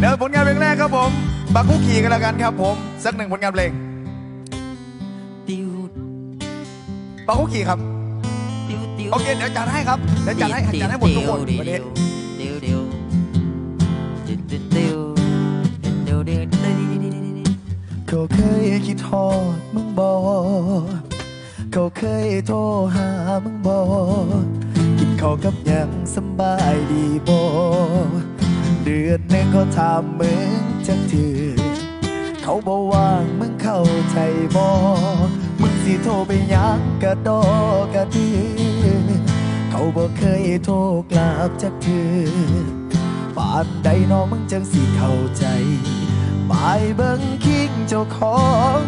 เดี๋ยวผลงานเพลงแรกครับผมบักคุกี่กันแล้วกันครับผม สักหนึ่งผลงานเพลงติวบักคุกี่ครับติวติวโอเคเดี๋ยวจัดให้ครับเดี๋ยวจัดให้จัดให้หมดทุกคนวันนี้ติวติวติวติวติวติวติวเขาเคยคิดทอดมึงบอเขาเคยโทรหามึงบอกินข้าวกับยังสบายดีบอ อนหนึ่งเขาถามมึงจักถือ เขาบอกว่างมึงเข้าใจบ่มึงสิโทรไปยังกะดอกะดือเขาบอกเคยโทรกลับจักถือป่านใดน้องมึงจังสิเข้าใจไปเบิ่งคิงเจ้าของ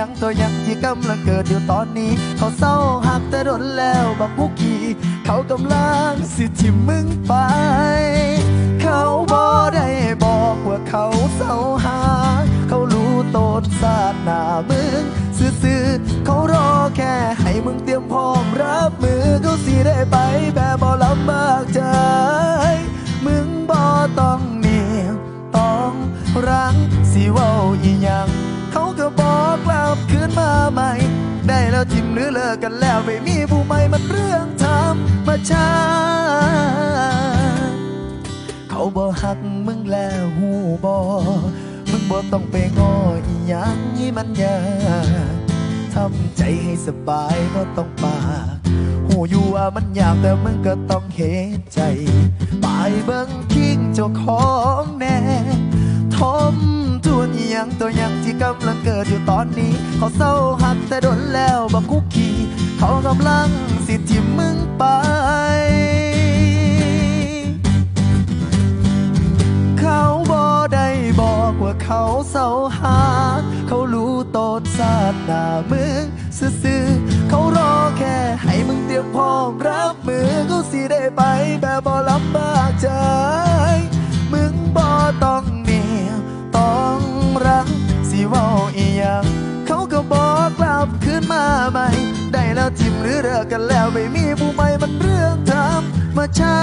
ยังตัวยังที่กำลังเกิดอยู่ตอนนี้ เขาเศร้าหักแต่ดนแล้วบักมุกขี่เขากำลังสิทิมมึงไป เขาบ่ได้บอกว่าเขาเศร้าหาเขารู้โตนสาดหน้ามึงซื่อๆเขารอแค่ให้มึงเตรียมพร้อมรับมือเขาสิได้ไปแบบบ่ลำบากใจ มึงบ่ต้องเหนียวต้องรังสิเว้าอีหยังเขาก็บอก หรือเลิกกันแล้วไม่มีผู้ใหม่มันเรื่องธรรมชาติเขาบ่หักมึงแล้วหูบ่มึงบ่ต้องไปง้ออีหยังนี่มันยากทำใจให้สบายบ่ต้องปากหูอยู่ว่ามันยากแต่มึงก็ต้องเห็นใจไปเบิ่งคิงเจ้าของแน่ทมทุนอ ยังตัวยังที่กำลังเกิดอยู่ตอนนี้ เขาเศร้าหักแต่โดนแล้วบักคุกกี้เขากำลังสิทิมมึงไป เขาบ่ได้บอกว่าเขาเศร้าหาเขารู้ตนสาดหน้ามึงซื่อๆเขารอแค่ให้มึงเตรียมพร้อมรับมือเขาสิได้ไปแบบบ่ลำบาก ที่ว่าอีหยังเขาก็บอกกลับคืนมาใหม่ได้แล้วทิมหรือเลิกกันแล้วไม่มีผู้ใหม่มันเรื่องทำมาช้า